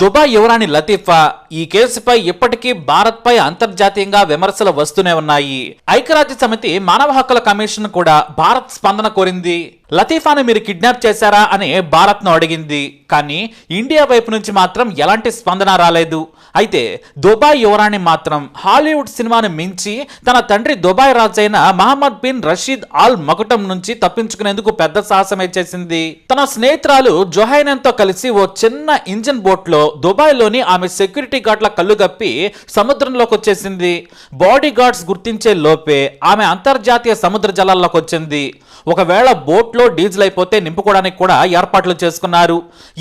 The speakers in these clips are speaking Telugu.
దుబాయ్ యువరాణి లతీఫా ఈ కేసుపై ఇప్పటికీ భారత్పై అంతర్జాతీయంగా విమర్శలు వస్తూనే ఉన్నాయి. ఐక్యరాజ్య సమితి మానవ హక్కుల కమిషన్ కూడా భారత్ స్పందన కోరింది. లతీఫాను మీరు కిడ్నాప్ చేశారా అని భారత్ను అడిగింది. కానీ ఇండియా వైపు నుంచి మాత్రం ఎలాంటి స్పందన రాలేదు. అయితే దుబాయ్ యువరాణి మాత్రం హాలీవుడ్ సినిమాను మించి తన తండ్రి దుబాయ్ రాజైన మహమ్మద్ బిన్ రషీద్ ఆల్ మకుటం నుంచి తప్పించుకునేందుకు పెద్ద సాహసమే చేసింది. తన స్నేహితురాలు జొహైనన్తో కలిసి ఓ చిన్న ఇంజిన్ బోట్లో దుబాయ్లోని దుబాయ్లోని ఆమె సెక్యూరిటీ గార్డ్ల కళ్ళు గప్పి సముద్రంలోకి వచ్చేసింది. బాడీ గార్డ్స్ గుర్తించే లోపే ఆమె అంతర్జాతీయ సముద్ర జలాల్లోకి వచ్చింది. ఒకవేళ బోట్లో డీజిల్ అయిపోతే నింపుకోవడానికి కూడా ఏర్పాట్లు చేసుకున్నారు.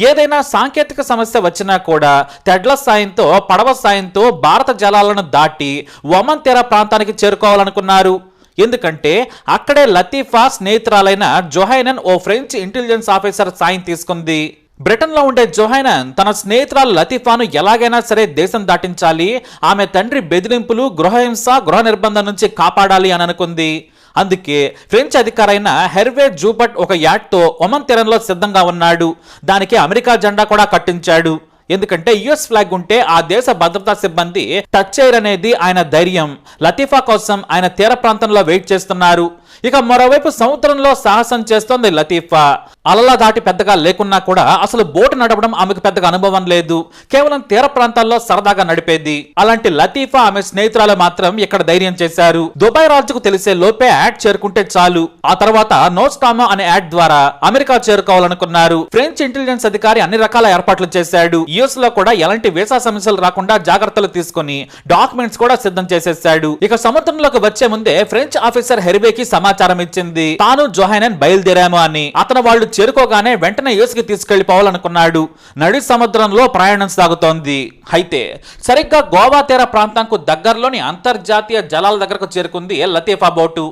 ఏదైనా సాంకేతిక సమస్య వచ్చినా కూడా తెడ్ల సాయంతో పడవ సాయంతో భారత జలాలను దాటి ఒమన్ తీర ప్రాంతానికి చేరుకోవాలనుకున్నారు. ఎందుకంటే అక్కడే లతీఫా స్నేహితురాలైన జొహైనన్ ఓ ఫ్రెంచ్ ఇంటెలిజెన్స్ ఆఫీసర్ సాయం తీసుకుంది. బ్రిటన్లో ఉండే జొహైనన్ తన స్నేహితురాలు లతీఫాను ఎలాగైనా సరే దేశం దాటించాలి ఆమె తండ్రి బెదిరింపులు గృహహింస గృహ నిర్బంధం నుంచి కాపాడాలి అని అనుకుంది. అందుకే ఫ్రెంచ్ అధికారైన హెర్వే జూబట్ ఒక యాట్తో ఒమన్ తీరంలో సిద్ధంగా ఉన్నాడు. దానికి అమెరికా జెండా కూడా కట్టించాడు. ఎందుకంటే యుఎస్ ఫ్లాగ్ ఉంటే ఆ దేశ భద్రతా సిబ్బంది టచ్ చేయరనేది ఆయన ధైర్యం. లతీఫా కోసం ఆయన తీర ప్రాంతంలో వెయిట్ చేస్తున్నారు. ఇక మరోవైపు సముద్రంలో సాహసం చేస్తోంది లతీఫా. అలల దాటి పెద్దగా లేకున్నా కూడా అసలు బోటు నడపడం ఆమెకు పెద్దగా అనుభవం లేదు. కేవలం తీర ప్రాంతాల్లో సరదాగా నడిపేది. అలాంటి లతీఫా ఆమె స్నేహితురాలు మాత్రం ఇక్కడ ధైర్యం చేశారు. దుబాయ్ రాజుకు తెలిసే లోపే యాడ్ చేరుకుంటే చాలు. ఆ తర్వాత నోస్టామా అనే యాడ్ ద్వారా అమెరికా చేరుకోవాలనుకున్నారు. ఫ్రెంచ్ ఇంటెలిజెన్స్ అధికారి అన్ని రకాల ఏర్పాట్లు చేశాడు. యుఎస్లో కూడా ఎలాంటి వీసా సమస్యలు రాకుండా జాగ్రత్తలు తీసుకుని డాక్యుమెంట్స్ కూడా సిద్ధం చేసేసాడు ఇక సముద్రంలోకి వచ్చే ముందే ఫ్రెంచ్ ఆఫీసర్ హెరిబేకి సమాచారం ఇచ్చింది. తాను జొహైనన్ బయలుదేరాము అని. అతను వాళ్ళు చేరుకోగానే వెంటనే యుఎస్ తీసుకెళ్ళిపోవాలనుకున్నాడు నడి సముద్రంలో ప్రయాణం సాగుతోంది. అయితే సరిగ్గా గోవా తీర ప్రాంతంకు దగ్గరలోని అంతర్జాతీయ జలాల దగ్గరకు చేరుకుంది లతీఫా బోటు.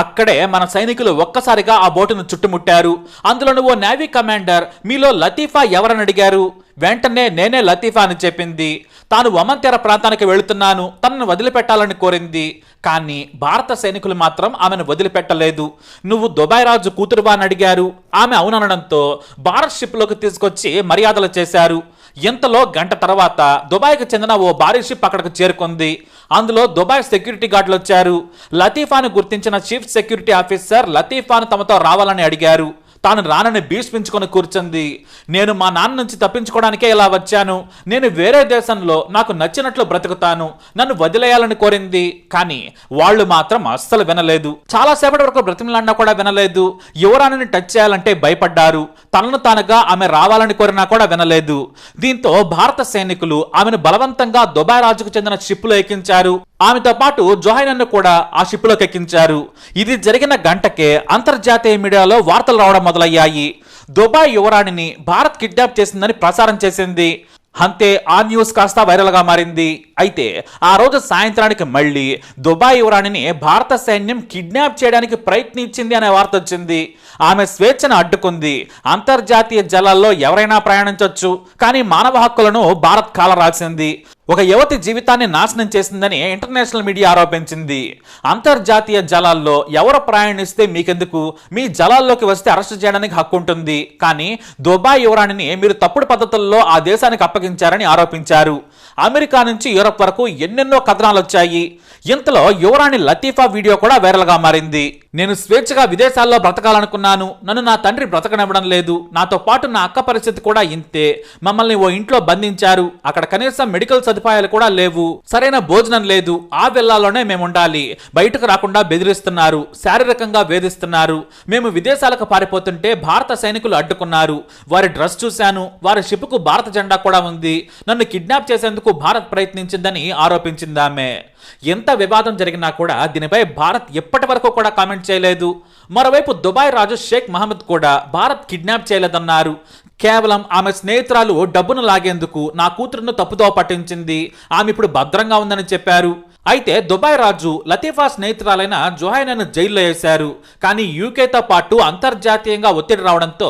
అక్కడే మన సైనికులు ఒక్కసారిగా ఆ బోటును చుట్టుముట్టారు. అందులో ఓ నేవీ కమాండర్. మీలో లతీఫా ఎవరని అడిగారు? వెంటనే నేనే లతీఫా అని చెప్పింది. తాను వమన్ తీర ప్రాంతానికి వెళుతున్నాను. తనను వదిలిపెట్టాలని కోరింది. కానీ భారత సైనికులు మాత్రం ఆమెను వదిలిపెట్టలేదు. నువ్వు దుబాయ్ రాజు కూతురువా అని అడిగారు. ఆమె అవుననడంతో భారత్ షిప్లోకి తీసుకొచ్చి మర్యాదలు చేశారు. ఇంతలో గంట తర్వాత దుబాయ్కి చెందిన ఓ భారీ షిప్ అక్కడికి చేరుకుంది. అందులో దుబాయ్ సెక్యూరిటీ గార్డులు వచ్చారు. లతీఫాను గుర్తించిన చీఫ్ సెక్యూరిటీ ఆఫీసర్ లతీఫాను తమతో రావాలని అడిగారు. తాను రానని భీష్మించుకొని కూర్చుంది. నేను మా నాన్న నుంచి తప్పించుకోవడానికే ఇలా వచ్చాను. నేను వేరే దేశంలో నాకు నచ్చినట్లు బ్రతుకుతాను. నన్ను వదిలేయాలని కోరింది. కానీ వాళ్ళు మాత్రం అస్సలు వినలేదు. చాలాసేపటి వరకు బ్రతిమలాడినా కూడా వినలేదు. యువరాణిని టచ్ చేయాలంటే భయపడ్డారు. తనను తానుగా ఆమె రావాలని కోరినా కూడా వినలేదు. దీంతో భారత సైనికులు ఆమెను బలవంతంగా దుబాయ్ రాజుకు చెందిన షిప్లో ఎక్కించారు. ఆమెతో పాటు జోహైనన్ను కూడా ఆ షిప్లోకి ఎక్కించారు. ఇది జరిగిన గంటకే అంతర్జాతీయ మీడియాలో వార్తలు రావడం మొదలయ్యాయి. దుబాయ్ యువరాణిని భారత్ కిడ్నాప్ చేసిందని ప్రసారం చేసింది. అంతే ఆ న్యూస్ కాస్త వైరల్గా మారింది. అయితే ఆ రోజు సాయంత్రానికి మళ్ళీ దుబాయ్ యువరాణిని భారత సైన్యం కిడ్నాప్ చేయడానికి ప్రయత్నించింది అనే వార్త వచ్చింది. ఆమె స్వేచ్ఛను అడ్డుకుంది. అంతర్జాతీయ జలాల్లో ఎవరైనా ప్రయాణించవచ్చు కానీ మానవ హక్కులను భారత్ కాలరాల్సింది. ఒక యువతి జీవితాన్ని నాశనం చేసిందని ఇంటర్నేషనల్ మీడియా ఆరోపించింది. అంతర్జాతీయ జలాల్లో ఎవరు ప్రయాణిస్తే మీకెందుకు? మీ జలాల్లోకి వస్తే అరెస్ట్ చేయడానికి హక్కు ఉంటుంది. కానీ దుబాయ్ యువరాణిని మీరు తప్పుడు పద్ధతుల్లో ఆ దేశానికి అప్పగించారని ఆరోపించారు. అమెరికా నుంచి యూరప్ వరకు ఎన్నెన్నో కథనాలు వచ్చాయి. ఇంతలో యువరాణి లతీఫా వీడియో కూడా వైరల్గా మారింది. నేను స్వేచ్ఛగా విదేశాల్లో బ్రతకాలనుకున్నాను. నన్ను నా తండ్రి బ్రతకనివ్వడం లేదు. నాతో పాటు నా అక్క పరిస్థితి కూడా ఇంతే. మమ్మల్ని ఓ ఇంట్లో బంధించారు. అక్కడ కనీసం మెడికల్ సదుపాయాలు కూడా లేవు. సరైన భోజనం లేదు. ఆ వెళ్ళాలోనే మేము ఉండాలి బయటకు రాకుండా బెదిరిస్తున్నారు. శారీరకంగా వేధిస్తున్నారు. మేము విదేశాలకు పారిపోతుంటే భారత సైనికులు అడ్డుకున్నారు. వారి డ్రెస్ చూశాను. వారి షిప్కు భారత జెండా కూడా ఉంది. నన్ను కిడ్నాప్ చేసేందుకు భారత్ ప్రయత్నించిందని ఆరోపించింది ఆమె. ఎంత వివాదం జరిగినా కూడా దీనిపై భారత్ ఎప్పటి వరకు కూడా కామెంట్ చేయలేదు. మరోవైపు దుబాయ్ రాజు షేక్ మహమ్మద్ కూడా భారత్ కిడ్నాప్ చేయలేదన్నారు. కేవలం ఆమె స్నేహితురాలు డబ్బును లాగేందుకు నా కూతురును తప్పుదో పట్టించింది. ఆమె ఇప్పుడు భద్రంగా ఉందని చెప్పారు. అయితే దుబాయ్ రాజు లతీఫా స్నేహితురాలైన జొహైనను జైల్లో వేశారు. కానీ యూకేతో పాటు అంతర్జాతీయంగా ఒత్తిడి రావడంతో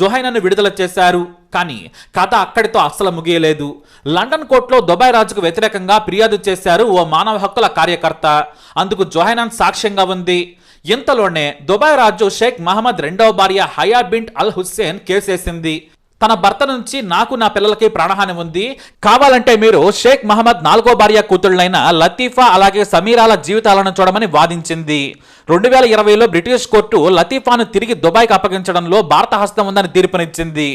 జొహైనను విడుదల చేశారు. కానీ కథ అక్కడితో అస్సలు ముగియలేదు. లండన్ కోర్టులో దుబాయ్ రాజుకు వ్యతిరేకంగా ఫిర్యాదు చేశారు ఓ మానవ హక్కుల కార్యకర్త. అందుకు జొహైనన్ సాక్ష్యంగా ఉంది. ఇంతలోనే దుబాయ్ రాజు షేక్ మహమ్మద్ రెండవ భార్య హయా బింట్ అల్ హుస్సేన్ కేసేసింది తన భర్త నుంచి నాకు నా పిల్లలకి ప్రాణహాని ఉంది. కావాలంటే మీరు షేక్ మహమ్మద్ నాలుగో భార్య కూతుళ్ళైన లతీఫా అలాగే సమీరాల జీవితాలను చూడమని వాదించింది. రెండు వేల ఇరవైలో బ్రిటిష్ కోర్టు లతీఫాను తిరిగి దుబాయ్కి అప్పగించడంలో భారత హస్తం ఉందని తీర్పునిచ్చింది.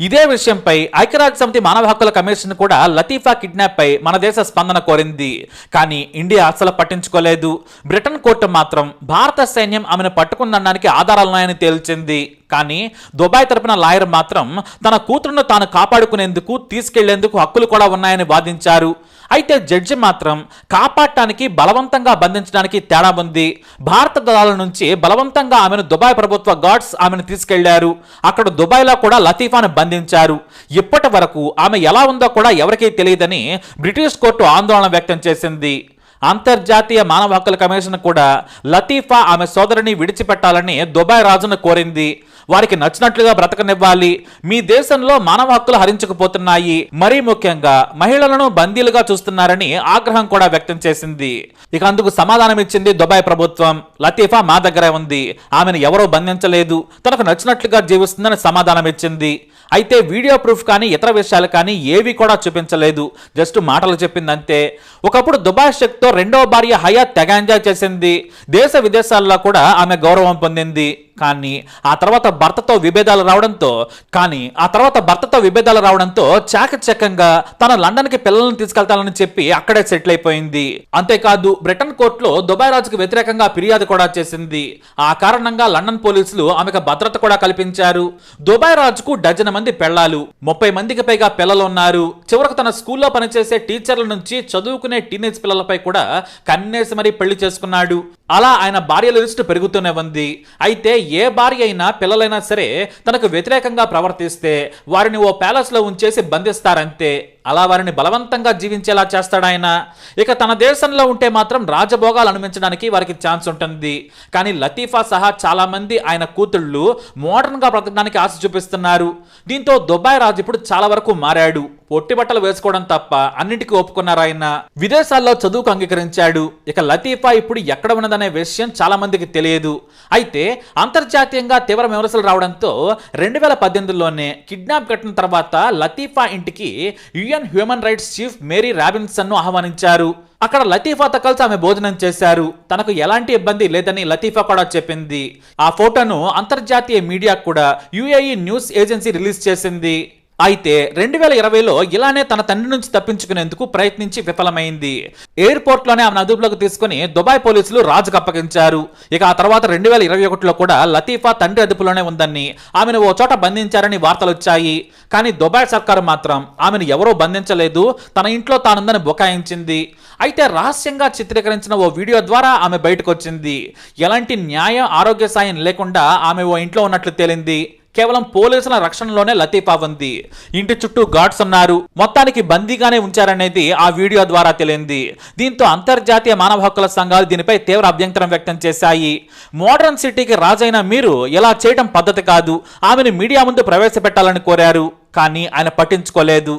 ఇదే విషయంపై ఐక్యరాజ్య సమితి మానవ హక్కుల కమిషన్ కూడా లతీఫా కిడ్నాప్ పై మన దేశ స్పందన కోరింది. కానీ ఇండియా అసలు పట్టించుకోలేదు. బ్రిటన్ కోర్టు మాత్రం భారత సైన్యం ఆమెను పట్టుకుందనడానికి ఆధారాలున్నాయని తేల్చింది. కానీ దుబాయ్ తరపున లాయర్ మాత్రం తన కూతురును తాను కాపాడుకునేందుకు తీసుకెళ్ళేందుకు హక్కులు కూడా ఉన్నాయని వాదించారు. అయితే జడ్జి మాత్రం కాపాడటానికి బలవంతంగా బంధించడానికి తేడా ఉంది. భారత దళాల నుంచి బలవంతంగా ఆమెను దుబాయ్ ప్రభుత్వ గార్డ్స్ ఆమెను తీసుకెళ్ళారు. అక్కడ దుబాయ్లో కూడా లతీఫాను బంధించారు. ఇప్పటి వరకు ఆమె ఎలా ఉందో కూడా ఎవరికీ తెలియదని బ్రిటిష్ కోర్టు ఆందోళన వ్యక్తం చేసింది. అంతర్జాతీయ మానవ హక్కుల కమిషన్ కూడా లతీఫా ఆమె సోదరిని విడిచిపెట్టాలని దుబాయ్ రాజును కోరింది. వారికి నచ్చినట్లుగా బ్రతకనివ్వాలి. మీ దేశంలో మానవ హక్కులు హరించుకుపోతున్నాయి. మరీ ముఖ్యంగా మహిళలను బందీలుగా చూస్తున్నారని ఆగ్రహం కూడా వ్యక్తం చేసింది. ఇక అందుకు సమాధానం ఇచ్చింది దుబాయ్ ప్రభుత్వం. లతీఫా మా దగ్గరే ఉంది. ఆమెను ఎవరో బంధించలేదు. తనకు నచ్చినట్లుగా జీవిస్తుందని సమాధానం ఇచ్చింది. అయితే వీడియో ప్రూఫ్ కానీ ఇతర విషయాలు కానీ ఏవి కూడా చూపించలేదు. జస్ట్ మాటలు చెప్పిందంతే. ఒకప్పుడు దుబాయ్ శక్తితో రెండవ భార్య హయాత్ తెగ ఎంజాయ్ చేసింది. దేశ విదేశాల్లో కూడా ఆమె గౌరవం పొందింది. కానీ ఆ తర్వాత భర్తతో విభేదాలు రావడంతో కానీ ఆ తర్వాత భర్తతో విభేదాలు రావడంతో చాకచక్యంగా తన లండన్కి పిల్లలను తీసుకెళ్తానని చెప్పి అక్కడే సెటిల్ అయిపోయింది. అంతేకాదు బ్రిటన్ కోర్టులో దుబాయ్ రాజుకు వ్యతిరేకంగా ఫిర్యాదు కూడా చేసింది. ఆ కారణంగా లండన్ పోలీసులు ఆమెకు భద్రత కూడా కల్పించారు. దుబాయ్ రాజుకు డజన్ మంది పెళ్ళాలు ముప్పై మందికి పైగా పిల్లలు ఉన్నారు. చివరకు తన స్కూల్లో పనిచేసే టీచర్ల నుంచి చదువుకునే టీనేజ్ పిల్లలపై కూడా కన్నేసి మరీ పెళ్ళి చేసుకున్నాడు. అలా ఆయన భార్యల లిస్టు పెరుగుతూనే ఉంది. అయితే ఏ భార్య అయినా పిల్లలైనా సరే తనకు వ్యతిరేకంగా ప్రవర్తిస్తే వారిని ఓ ప్యాలెస్లో ఉంచేసి బంధిస్తారంతే. అలా వారిని బలవంతంగా జీవించేలా చేస్తాడు ఆయన? ఇక తన దేశంలో ఉంటే మాత్రం రాజభోగాలు అనుమించడానికి వారికి ఛాన్స్ ఉంటుంది. కానీ లతీఫా సహా చాలా మంది ఆయన కూతుళ్ళు మోడర్న్గా బ్రతకడానికి ఆశ చూపిస్తున్నారు. దీంతో దుబాయ్ రాజు ఇప్పుడు చాలా వరకు మారాడు. పొట్టి బట్టలు వేసుకోవడం తప్ప అన్నింటికీ ఒప్పుకున్నారు ఆయన. విదేశాల్లో చదువుకు అంగీకరించాడు. ఇక లతీఫా ఇప్పుడు ఎక్కడ ఉన్నది ఉన్నదనే విషయం చాలామందికి తెలియదు. అయితే అంతర్జాతీయంగా తీవ్ర విమర్శలు రావడంతో రెండు వేల పద్దెనిమిదిలోనే కిడ్నాప్ ఘటన తర్వాత లతీఫా ఇంటికి UN human rights chief Mary రాబిన్సన్ను ఆహ్వానించారు. అక్కడ లతీఫాతో కలిసి ఆమె భోజనం చేశారు. తనకు ఎలాంటి ఇబ్బంది లేదని లతీఫా కూడా చెప్పింది. ఆ ఫోటోను అంతర్జాతీయ మీడియా కూడా యుఏఈ న్యూస్ ఏజెన్సీ రిలీజ్ చేసింది. అయితే రెండు వేల ఇరవైలో ఇలానే తన తండ్రి నుంచి తప్పించుకునేందుకు ప్రయత్నించి విఫలమైంది. ఎయిర్పోర్ట్లోనే ఆమెను అదుపులోకి తీసుకుని దుబాయ్ పోలీసులు రాజుకు అప్పగించారు. ఇక ఆ తర్వాత రెండు వేల ఇరవై ఒకటిలో కూడా లతీఫా తండ్రి అదుపులోనే ఉందని ఆమెను ఓ చోట బంధించారని వార్తలు వచ్చాయి కానీ దుబాయ్ సర్కారు మాత్రం ఆమెను ఎవరో బంధించలేదు తన ఇంట్లో తానుందని బుకాయించింది. అయితే రహస్యంగా చిత్రీకరించిన ఓ వీడియో ద్వారా ఆమె బయటకు వచ్చింది ఎలాంటి న్యాయం ఆరోగ్య సాయం లేకుండా ఆమె ఓ ఇంట్లో ఉన్నట్లు తేలింది. కేవలం పోలీసుల రక్షణలోనే లతీఫా ఉంది. ఇంటి చుట్టూ గాడ్స్ ఉన్నారు. మొత్తానికి బందీగానే ఉంచారనేది ఆ వీడియో ద్వారా తెలియంది దీంతో అంతర్జాతీయ మానవ హక్కుల సంఘాలు దీనిపై తీవ్ర అభ్యంతరం వ్యక్తం చేశాయి. మోడర్న్ సిటీకి రాజైన మీరు ఇలా చేయడం పద్ధతి కాదు. ఆమెను మీడియా ముందు ప్రవేశపెట్టాలని కోరారు. కానీ ఆయన పట్టించుకోలేదు.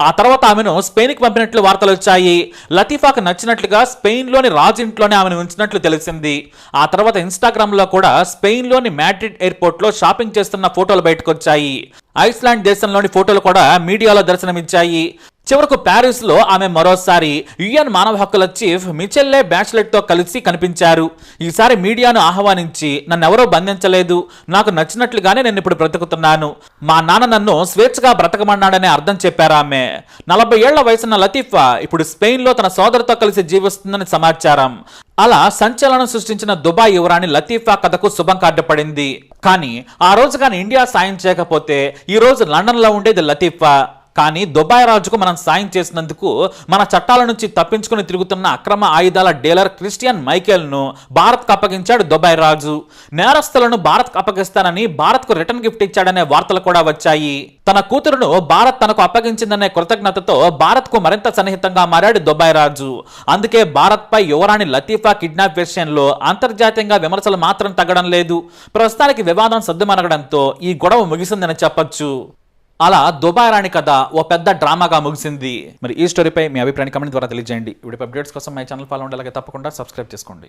ఆ తర్వాత ఆమెను స్పెయిన్కి పంపినట్లు వార్తలు వచ్చాయి. లతీఫాకు నచ్చినట్లుగా స్పెయిన్లోని రాజింట్లోనే ఆమెను ఉంచినట్లు తెలిసింది. ఆ తర్వాత ఇన్స్టాగ్రామ్లో కూడా స్పెయిన్లోని మ్యాడ్రిడ్ ఎయిర్పోర్ట్లో షాపింగ్ చేస్తున్న ఫోటోలు బయటకు వచ్చాయి. ఐస్లాండ్ దేశంలోని ఫోటోలు కూడా మీడియాలో దర్శనమిచ్చాయి. చివరకు ప్యారిస్లో ఆమె మరోసారి యుఎన్ మానవ హక్కుల చీఫ్ మిచెల్లే బ్యాచ్లెట్తో కలిసి కనిపించారు. ఈసారి మీడియాను ఆహ్వానించి నన్ను బంధించలేదు. నాకు నచ్చినట్లుగానే నేను ఇప్పుడు బ్రతుకుతున్నాను. మా నాన్న నన్ను స్వేచ్ఛగా బ్రతకమన్నాడనే అర్థం చెప్పారు ఆమె. నలభై ఏళ్ళ వయసున్న లతీఫా ఇప్పుడు స్పెయిన్లో తన సోదరితో కలిసి జీవిస్తుందని సమాచారం. అలా సంచలనం సృష్టించిన దుబాయ్ యువరాణి లతీఫా కథకు శుభం కార్డు పడింది కానీ ఆ రోజు కానీ ఇండియా సాయం చేయకపోతే ఈ రోజు లండన్లో ఉండేది లతీఫా. కానీ దుబాయ్ రాజుకు మనం సాయం చేసినందుకు మన చట్టాల నుంచి తప్పించుకుని తిరుగుతున్న అక్రమ ఆయుధాల డీలర్ క్రిస్టియన్ మైకేల్ను భారత్కు అప్పగించాడు దుబాయ్ రాజు. నేరస్తులను భారత్కు అప్పగిస్తానని భారత్కు రిటర్న్ గిఫ్ట్ ఇచ్చాడనే వార్తలు కూడా వచ్చాయి. తన కూతురును భారత్ తనకు అప్పగించిందనే కృతజ్ఞతతో భారత్కు మరింత సన్నిహితంగా మారాడు దుబాయ్ రాజు. అందుకే భారత్పై యువరాణి లతీఫా కిడ్నాప్ విషయంలో అంతర్జాతీయంగా విమర్శలు మాత్రం తగ్గడం లేదు. ప్రస్తుతానికి వివాదం సద్దుమనగడంతో ఈ గొడవ ముగిసిందని చెప్పొచ్చు. అలా దుబాయ్ రాణి కథ ఓ పెద్ద డ్రామాగా ముగిసింది. మరి ఈ స్టోరీపై మీ అభిప్రాయాన్ని కమెంట్ ద్వారా తెలియజేయండి. ఇప్పుడు అప్డేట్స్ కోసం మై ఛానల్ ఫాలో ఉండాలి తప్పకుండా సబ్స్క్రైబ్ చేసుకోండి.